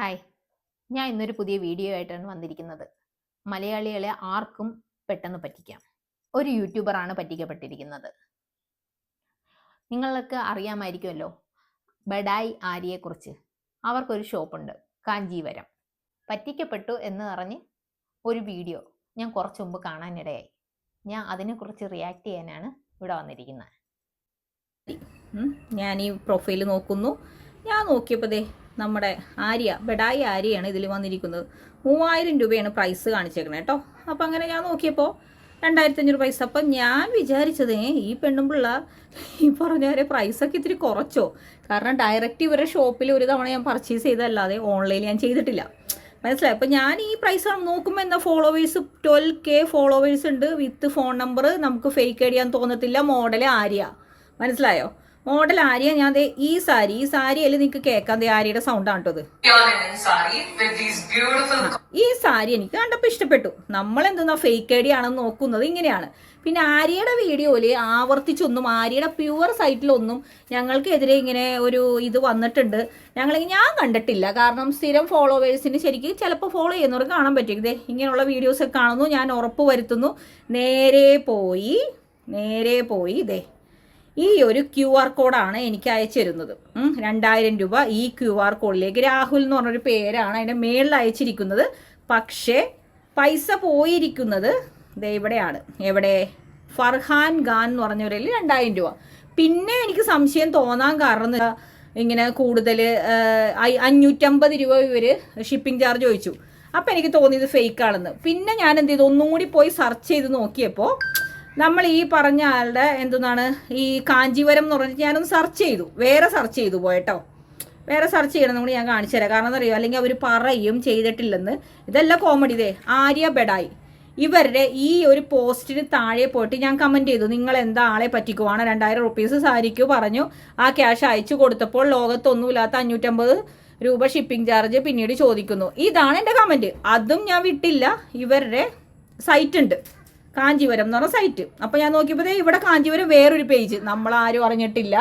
Hi ഞാൻ ഇന്നൊരു പുതിയ വീഡിയോ ആയിട്ടാണ് വന്നിരിക്കുന്നത്. മലയാളികളെ ആർക്കും പെട്ടെന്ന് പറ്റിക്കാം. ഒരു യൂട്യൂബറാണ് പറ്റിക്കപ്പെട്ടിരിക്കുന്നത്. നിങ്ങൾക്ക് അറിയാമായിരിക്കുമല്ലോ ബഡായി ആര്യയെക്കുറിച്ച്. അവർക്കൊരു ഷോപ്പുണ്ട് കാഞ്ചീവരം. പറ്റിക്കപ്പെട്ടു എന്ന് പറഞ്ഞ് ഒരു വീഡിയോ ഞാൻ കുറച്ച് മുമ്പ് കാണാനിടയായി. ഞാൻ അതിനെക്കുറിച്ച് റിയാക്ട് ചെയ്യാനാണ് ഇവിടെ വന്നിരിക്കുന്നത്. ഞാൻ ഈ പ്രൊഫൈൽ നോക്കുന്നു. ഞാൻ നോക്കിയപ്പോൾ നമ്മുടെ ആര്യ ബെഡായി ആര്യയാണ് ഇതിൽ വന്നിരിക്കുന്നത്. മൂവായിരം രൂപയാണ് പ്രൈസ് കാണിച്ചേക്കണേ കേട്ടോ അപ്പം അങ്ങനെ ഞാൻ നോക്കിയപ്പോൾ രണ്ടായിരത്തി അഞ്ഞൂറ് പൈസ അപ്പം ഞാൻ വിചാരിച്ചത് ഈ പെണ്ണും പിള്ള ഈ പറഞ്ഞവരെ പ്രൈസൊക്കെ ഇത്തിരി കുറച്ചോ? കാരണം ഡയറക്റ്റ് ഇവരുടെ ഷോപ്പിൽ ഒരു തവണ ഞാൻ പർച്ചേസ് ചെയ്തതല്ലാതെ ഓൺലൈനിൽ ഞാൻ ചെയ്തിട്ടില്ല. മനസ്സിലായി? അപ്പം ഞാൻ ഈ പ്രൈസ് നോക്കുമ്പോൾ എന്താ ഫോളോവേഴ്സ് ട്വൽവ് കെ ഫോളോവേഴ്സ് ഉണ്ട്. വിത്ത് ഫോൺ നമ്പർ നമുക്ക് ഫേക്ക് അടിയാൻ തോന്നത്തില്ല. മോഡൽ ആര്യ. മനസ്സിലായോ? മോഡൽ ആര്യ? ഞാൻ ഈ സാരി ഈ സാരിയിൽ നിങ്ങക്ക് കേൾക്കാം ദേ ആര്യയുടെ these beautiful ഈ സാരി എനിക്ക് കണ്ടപ്പോൾ ഇഷ്ടപ്പെട്ടു. നമ്മൾ എന്തെന്നാ ഫേക്ക് ഐഡി ആണെന്ന് നോക്കുന്നത് ഇങ്ങനെയാണ്. പിന്നെ ആര്യയുടെ വീഡിയോയിൽ ആവർത്തിച്ചൊന്നും ആര്യയുടെ പ്യുവർ സൈറ്റിലൊന്നും ഞങ്ങൾക്കെതിരെ ഇങ്ങനെ ഒരു ഇത് വന്നിട്ടുണ്ട്. ഞങ്ങൾ ഞാൻ കണ്ടിട്ടില്ല. കാരണം സ്ഥിരം ഫോളോവേഴ്സിന് ശരിക്കും ചിലപ്പോൾ ഫോളോ ചെയ്യുന്നവർക്ക് കാണാൻ പറ്റും. ഇതേ ഇങ്ങനെയുള്ള വീഡിയോസ് കാണുന്നു ഞാൻ ഉറപ്പ് വരുത്തുന്നു. നേരെ പോയി നേരെ പോയി ഇതേ ഈ ഒരു ക്യു ആർ കോഡാണ് എനിക്ക് അയച്ചു തരുന്നത് രണ്ടായിരം രൂപ ഈ ക്യു ആർ കോഡിലേക്ക് രാഹുൽ എന്ന് പറഞ്ഞൊരു പേരാണ് അതിന്റെ മേളിൽ അയച്ചിരിക്കുന്നത്. പക്ഷേ പൈസ പോയിരിക്കുന്നത് ഇവിടെയാണ്. എവിടെ? ഫർഹാൻ ഖാൻ എന്ന് പറഞ്ഞവരിൽ രണ്ടായിരം രൂപ. പിന്നെ എനിക്ക് സംശയം തോന്നാൻ കാരണം ഇങ്ങനെ കൂടുതൽ അഞ്ഞൂറ്റമ്പത് രൂപ ഇവർ ഷിപ്പിംഗ് ചാർജ് ചോദിച്ചു. അപ്പം എനിക്ക് തോന്നിയത് ഫേക്ക് ആണെന്ന്. പിന്നെ ഞാൻ എന്ത് ചെയ്തു? ഒന്നും കൂടി പോയി സെർച്ച് ചെയ്ത് നോക്കിയപ്പോൾ നമ്മൾ ഈ പറഞ്ഞ ആളുടെ എന്തെന്നാണ് ഈ കാഞ്ചീപുരം എന്ന് പറഞ്ഞിട്ട് ഞാനൊന്ന് സെർച്ച് ചെയ്തു. വേറെ സെർച്ച് ചെയ്തു പോയട്ടോ. വേറെ സെർച്ച് ചെയ്യണം കൂടി ഞാൻ കാണിച്ചു തരാം. കാരണം അറിയോ അല്ലെങ്കിൽ അവർ പറയും ചെയ്തിട്ടില്ലെന്ന്. ഇതെല്ലാം കോമഡി ഇതേ. ആര്യ ബെഡായി. ഇവരുടെ ഈ ഒരു പോസ്റ്റിന് താഴെ പോയിട്ട് ഞാൻ കമന്റ് ചെയ്തു. നിങ്ങൾ എന്താ ആളെ പറ്റിക്കുവാണ്? രണ്ടായിരം റുപ്പീസ് സാരിക്ക് പറഞ്ഞു. ആ ക്യാഷ് അയച്ചു കൊടുത്തപ്പോൾ ലോകത്തൊന്നുമില്ലാത്ത അഞ്ഞൂറ്റമ്പത് രൂപ ഷിപ്പിംഗ് ചാർജ് പിന്നീട് ചോദിക്കുന്നു. ഇതാണ് എന്റെ കമന്റ് അതും ഞാൻ വിട്ടില്ല. ഇവരുടെ സൈറ്റ് ഉണ്ട്. കാഞ്ചീപുരം എന്ന് പറഞ്ഞ സൈറ്റ് അപ്പോൾ ഞാൻ നോക്കിയപ്പോൾ ദേ ഇവിടെ കാഞ്ചീപുരം വേറൊരു പേജ് നമ്മൾ ആരും അറിഞ്ഞിട്ടില്ല.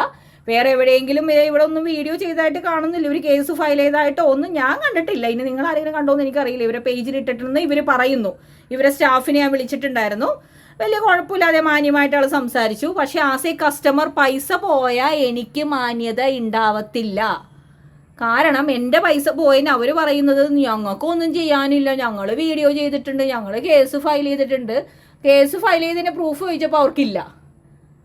വേറെ എവിടെയെങ്കിലും ഇവിടെ ഒന്നും വീഡിയോ ചെയ്തതായിട്ട് കാണുന്നില്ല. ഒരു കേസ് ഫയൽ ചെയ്തതായിട്ടോ ഒന്നും ഞാൻ കണ്ടിട്ടില്ല. ഇനി നിങ്ങൾ ആരെങ്കിലും കണ്ടോന്ന് എനിക്കറിയില്ല. ഇവരെ പേജിൽ ഇട്ടിട്ടുണ്ടെന്ന് ഇവർ പറയുന്നു. ഇവരെ സ്റ്റാഫിനെ ഞാൻ വിളിച്ചിട്ടുണ്ടായിരുന്നു. വലിയ കുഴപ്പമില്ലാതെ മാന്യമായിട്ട് ആൾ സംസാരിച്ചു. പക്ഷെ ആസ് എ കസ്റ്റമർ പൈസ പോയാൽ എനിക്ക് മാന്യത ഉണ്ടാവത്തില്ല കാരണം എന്റെ പൈസ പോയെന്ന് അവർ പറയുന്നത് ഞങ്ങൾക്കൊന്നും ചെയ്യാനില്ല. ഞങ്ങൾ വീഡിയോ ചെയ്തിട്ടുണ്ട്. ഞങ്ങൾ കേസ് ഫയൽ ചെയ്തിട്ടുണ്ട്. കേസ് ഫയൽ ചെയ്തതിന്റെ പ്രൂഫ് ചോദിച്ചപ്പോൾ അവർക്കില്ല.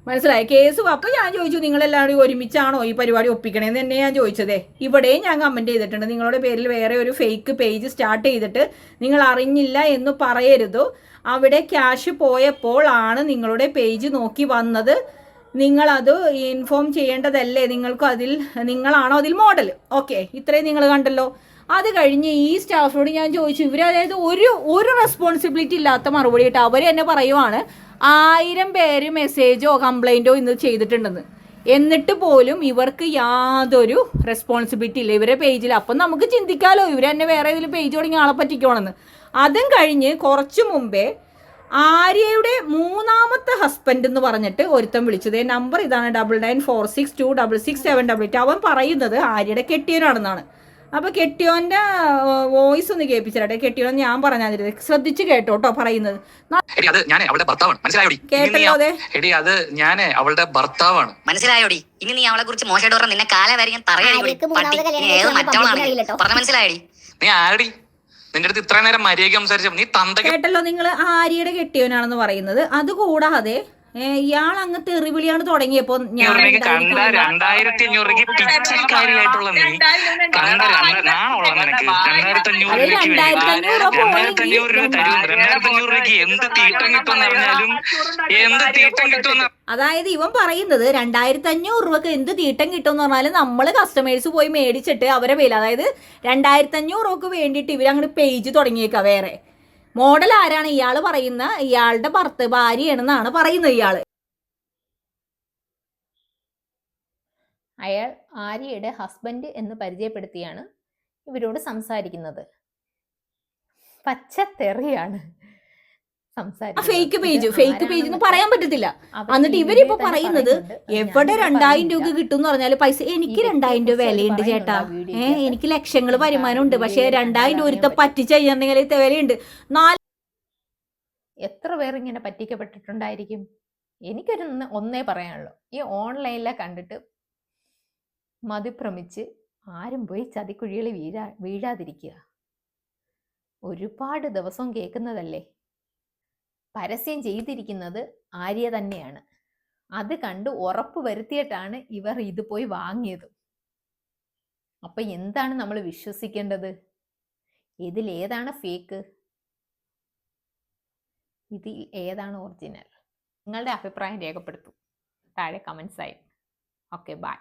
മനസ്സിലായി? കേസ് അപ്പോൾ ഞാൻ ചോദിച്ചു നിങ്ങളെല്ലാവരും ഒരുമിച്ചാണോ ഈ പരിപാടി ഒപ്പിക്കണേന്ന് തന്നെ ഞാൻ ചോദിച്ചതേ. ഇവിടെയും ഞാൻ കമന്റ് ചെയ്തിട്ടുണ്ട്. നിങ്ങളുടെ പേരിൽ വേറെ ഒരു ഫേക്ക് പേജ് സ്റ്റാർട്ട് ചെയ്തിട്ട് നിങ്ങൾ അറിഞ്ഞില്ല എന്ന് പറയരുത്. അവിടെ ക്യാഷ് പോയപ്പോൾ ആണ് നിങ്ങളുടെ പേജ് നോക്കി വന്നത്. നിങ്ങളത് ഇൻഫോം ചെയ്യേണ്ടതല്ലേ? നിങ്ങൾക്ക് അതിൽ നിങ്ങളാണോ അതിൽ മോഡൽ ഓക്കെ ഇത്രയും നിങ്ങൾ കണ്ടല്ലോ. അത് കഴിഞ്ഞ് ഈ സ്റ്റാഫിനോട് ഞാൻ ചോദിച്ചു ഇവർ അതായത് ഒരു ഒരു റെസ്പോൺസിബിലിറ്റി ഇല്ലാത്ത മറുപടി കേട്ടോ അവർ തന്നെ പറയുവാണ് ആയിരം പേര് മെസ്സേജോ കംപ്ലൈന്റോ ഇന്ന് ചെയ്തിട്ടുണ്ടെന്ന്. എന്നിട്ട് പോലും ഇവർക്ക് യാതൊരു റെസ്പോൺസിബിലിറ്റി ഇല്ല. ഇവരെ പേജിൽ അപ്പം നമുക്ക് ചിന്തിക്കാമല്ലോ ഇവർ തന്നെ വേറെ ഏതെങ്കിലും പേജ് തുടങ്ങി ആളെ പറ്റിക്കണമെന്ന് അതും കഴിഞ്ഞ് കുറച്ച് മുമ്പേ ആര്യയുടെ മൂന്നാമത്തെ ഹസ്ബൻഡ് എന്ന് പറഞ്ഞിട്ട് ഒരുത്തൻ വിളിച്ചത്. നമ്പർ ഇതാണ് double nine four six two double six seven double eight അവൻ പറയുന്നത് ആര്യയുടെ കെട്ടിയനാണെന്നാണ്. അപ്പൊ കെട്ടിയോന്റെ വോയിസ് ഒന്ന് കേൾപ്പിച്ചിട്ടെ കെട്ടിയോൻ ഞാൻ പറഞ്ഞാൽ ശ്രദ്ധിച്ച് കേട്ടോട്ടോ പറയുന്നത്. എടി അത് ഞാൻ അവളുടെ ഭർത്താവാണ്. മനസ്സിലായോടി? കേട്ടല്ലോ അതെ. എടി അത് ഞാൻ അവളുടെ ഭർത്താവാണ്. മനസ്സിലായോടി? ഇനി നീ അവളെ കുറിച്ച് മോശമായിട്ട് പറഞ്ഞ നിന്നെ കാലം വരെ ഞാൻ ഏത് മറ്റവളാണ്? പറഞ്ഞ മനസ്സിലായോടി? നീ ആരടി? നിന്റെ അടുത്ത് ഇത്ര നേരം മര്യാദ സംസാരിച്ച നീ തന്ത കേട്ടല്ലോ നിങ്ങൾ ആര്യയുടെ കെട്ടിയവനാണെന്ന് പറയുന്നത്. അതുകൂടാതെ ഇയാൾ അങ്ങ് എറിവിളിയാണ് തുടങ്ങിയപ്പോ ഞാൻ കണ്ട രണ്ടായിരത്തി അഞ്ഞൂറ് രൂപയ്ക്ക് പിച്ചക്കാരിയായിട്ടുള്ള നീ കണ്ട നാണുള്ള നിനക്ക് രണ്ടായിരത്തി അഞ്ഞൂറ് രണ്ടായിരത്തി അഞ്ഞൂറ് രൂപ രണ്ടായിരത്തി അഞ്ഞൂറ് രൂപ തരും. രണ്ടായിരത്തി അഞ്ഞൂറ് രൂപയ്ക്ക് എന്ത് തീട്ടം കിട്ടുമെന്ന് അറിഞ്ഞാലും എന്ത് തീട്ടം കിട്ടുമെന്ന് അതായത് ഇവൻ പറയുന്നത് രണ്ടായിരത്തി അഞ്ഞൂറ് രൂപക്ക് എന്ത് തീട്ടം കിട്ടും എന്ന് പറഞ്ഞാൽ നമ്മൾ കസ്റ്റമേഴ്സ് പോയി മേടിച്ചിട്ട് അവരെ വില അതായത് രണ്ടായിരത്തി അഞ്ഞൂറ് രൂപക്ക് വേണ്ടിയിട്ട് ഇവരങ്ങോട്ട് പേജ് തുടങ്ങിയേക്കാം വേറെ. മോഡൽ ആരാണ്? ഇയാൾ പറയുന്ന ഇയാളുടെ ഭർത്ത ഭാര്യയാണെന്നാണ് പറയുന്നത് ഇയാൾ അയാൾ ആര്യയുടെ ഹസ്ബൻഡ് എന്ന് പരിചയപ്പെടുത്തിയാണ് ഇവരോട് സംസാരിക്കുന്നത്. പച്ചത്തെറിയാണ്. ഫേക്ക് പേജ് ഫേക്ക് പേജ് എന്ന് പറയാൻ പറ്റത്തില്ല. എന്നിട്ട് ഇവരിപ്പോ പറയുന്നത്. എവിടെ രണ്ടായിരം രൂപ കിട്ടും എന്ന് പറഞ്ഞാൽ പൈസ എനിക്ക് രണ്ടായിരം രൂപ വിലയുണ്ട് ചേട്ടാ. ഏഹ് എനിക്ക് ലക്ഷങ്ങൾ വരുമാനം ഉണ്ട് പക്ഷെ രണ്ടായിരം രൂപ ഒരുത്ത അറിയാൻ പറ്റിച്ചു കഴിഞ്ഞിട്ടുണ്ടെങ്കിൽ വിലയുണ്ട്. നാല് എത്ര പേർ ഇങ്ങനെ പറ്റിക്കപ്പെട്ടിട്ടുണ്ടായിരിക്കും? എനിക്കൊരു ഒന്നേ പറയാനുള്ളൂ. ഈ ഓൺലൈനിലെ കണ്ടിട്ട് മതിഭ്രമിച്ച് ആരും പോയി ചതിക്കുഴികൾ വീഴാ വീഴാതിരിക്കുക. ഒരുപാട് ദിവസം കേൾക്കുന്നതല്ലേ? പരസ്യം ചെയ്തിരിക്കുന്നത് ആര്യ തന്നെയാണ്. അത് കണ്ട് ഉറപ്പ് വരുത്തിയിട്ടാണ് ഇവർ ഇത് പോയി വാങ്ങിയത്. അപ്പൊ എന്താണ് നമ്മൾ വിശ്വസിക്കേണ്ടത്? ഇതിൽ ഏതാണ് ഫേക്ക് ഇതിൽ ഏതാണ് ഒറിജിനൽ നിങ്ങളുടെ അഭിപ്രായം രേഖപ്പെടുത്തും. താഴെ കമൻസായി ഓക്കെ ബൈ